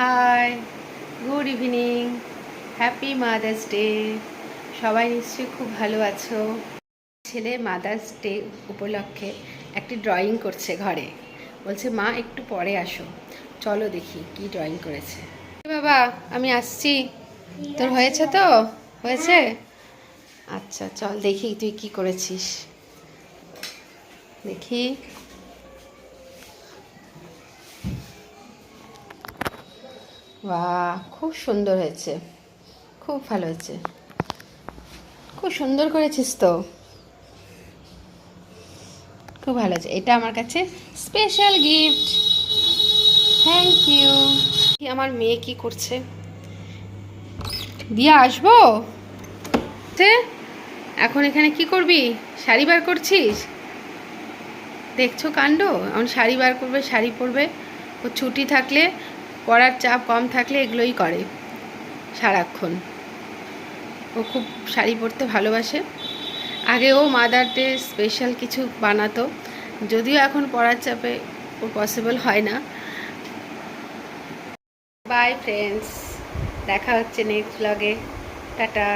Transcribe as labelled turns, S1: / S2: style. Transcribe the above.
S1: Hi good evening happy mother's day সবাই নিশ্চয়ই খুব ভালো আছো। ছেলে মাদার্স ডে উপলক্ষে একটি ড্রয়িং করছে ঘরে। বলছে, মা, একটু পরে আসো। চলো দেখি কি ড্রয়িং করেছে। বাবা, আমি আসছি। তোর হয়েছে তো? হয়েছে? আচ্ছা চল দেখি তুই কি করেছিস। দেখি। বাহ, খুব সুন্দর হয়েছে। খুব ভালো হয়েছে। খুব সুন্দর করেছিস তো। খুব ভালো হয়েছে। এটা আমার কাছে স্পেশাল গিফট থ্যাংক ইউ আমার মেয়ে কি করছে? দিয়ে আসব? এখন এখানে কি করবি? শাড়ি বার করছিস? দেখছ কাণ্ড? এখন শাড়ি বার করবে, শাড়ি পরবে। ও ছুটি থাকলে পড়ার চাপ কম থাকলে এগুলোই করে সারাক্ষণ। ও খুব শাড়ি পরতে ভালোবাসে। আগে ও মাদার ডে স্পেশাল কিছু বানাতো। যদিও এখন পড়ার চাপে ও পসিবল হয় না। বাই ফ্রেন্ডস, দেখা হচ্ছে নেক্সট ব্লগে। টাটা।